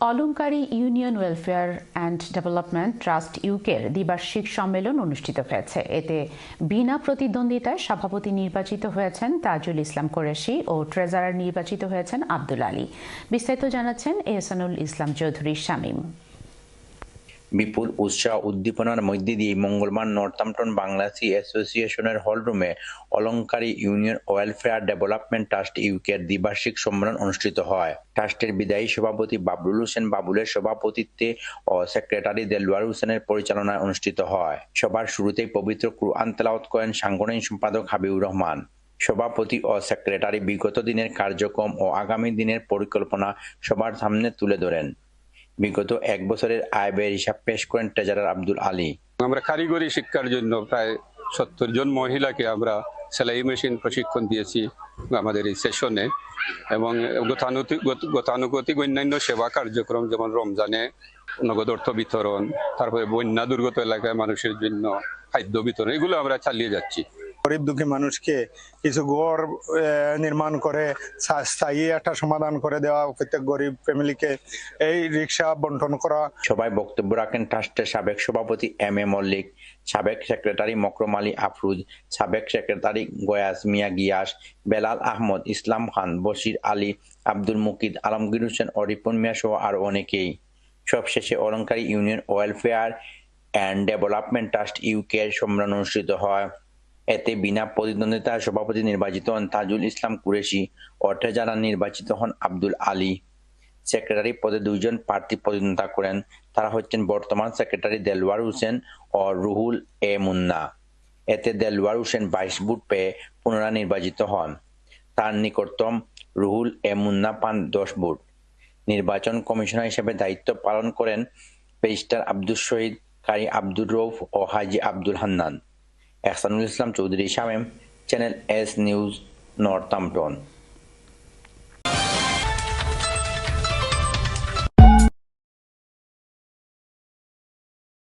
Alankari union welfare and development trust ইউকের দ্বিবার্ষিক সম্মেলন অনুষ্ঠিত হয়েছে। এতে বিনা প্রতিদ্বন্দ্বিতায় সভাপতি নির্বাচিত হয়েছেন তাজুল ইসলাম কোরেশি ও ট্রেজারার নির্বাচিত হয়েছেন আব্দুল আলী। বিস্তারিত জানাচ্ছেন এহসানুল ইসলাম চৌধুরী শামীম। বিপুল উৎসাহ উদ্দীপনার মধ্যে দিয়ে মঙ্গলবার নর্থাম্পটন বাংলাদেশি অ্যাসোসিয়েশনের হলরুমে Alankari union welfare development trust ইউকের দ্বিবার্ষিক সম্মেলন অনুষ্ঠিত হয়। ট্রাস্টের বিদায়ী সভাপতি বাবলুল হোসেন বাবুলের সভাপতিত্বে ও সেক্রেটারি দেলওয়ার হোসেনের পরিচালনায় অনুষ্ঠিত হয়। সবার শুরুতেই পবিত্র কুরআন তেলাওয়াত করেন সাংগঠনিক সম্পাদক হাবিবুর রহমান। সভাপতি ও সেক্রেটারি বিগত দিনের কার্যক্রম ও আগামী দিনের পরিকল্পনা সবার সামনে তুলে ধরেন। বিগত এক বছরের আয় ব্যয়ের হিসাব পেশ করেন ট্রেজারার আব্দুল আলী। আমরা কারিগরি শিক্ষার জন্য প্রায় সত্তর জন মহিলাকে আমরা সেলাই মেশিন প্রশিক্ষণ দিয়েছি আমাদের এই সেশনে এবং গতানুগতিক অন্যান্য সেবা কার্যক্রম যেমন রমজানে নগদ অর্থ বিতরণ, তারপরে বন্যা দুর্গত এলাকায় মানুষের জন্য খাদ্য বিতরণ, এগুলো আমরা চালিয়ে যাচ্ছি। গরিব দুঃখী মানুষকে কিছু ঘর নির্মাণ করে স্থায়ী- একটা সমাধান করে দেওয়া, প্রত্যেক গরিব ফ্যামিলিকে এই রিক্সা বন্টন করা। সবাই বক্তব্য রাখেন ট্রাস্টের সাবেক সভাপতি এম এ মল্লিক, সাবেক সেক্রেটারি মকরম আলী আফরুজ, সাবেক সেক্রেটারি গয়াস মিয়া গিয়াস, বেলাল আহমদ, ইসলাম খান, বশির আলী, আব্দুল মুকিদ আলমগীর হোসেন ও রিপন মিয়া সহ আরও অনেকেই। সবশেষে Alankari union welfare and development trust UK সম্মেলন অনুষ্ঠিত হয়। এতে বিনা প্রতিদ্বন্দ্বিতায় সভাপতি নির্বাচিত হন তাজুল ইসলাম কুরেশি ট্রেজারার নির্বাচিত হন আব্দুল আলী। সেক্রেটারি পদে দুইজন প্রার্থী প্রতিদ্বন্দ্বিতা করেন। তারা হচ্ছেন বর্তমান সেক্রেটারি দেলওয়ার হোসেন ও রুহুল এ মুন্না। এতে দেলওয়ার হোসেন বাইশ ভোট পেয়ে পুনরায় নির্বাচিত হন। তার নিকটতম রুহুল এ মুন্না পান দশ ভোট। নির্বাচন কমিশনার হিসেবে দায়িত্ব পালন করেন ব্যারিস্টার আব্দুল শহীদ, কারি আব্দুর রৌফ ও হাজি আব্দুল হান্নান। احسان الاسلام چودھری شامیم چینل ایس نیوز نارتھمپٹون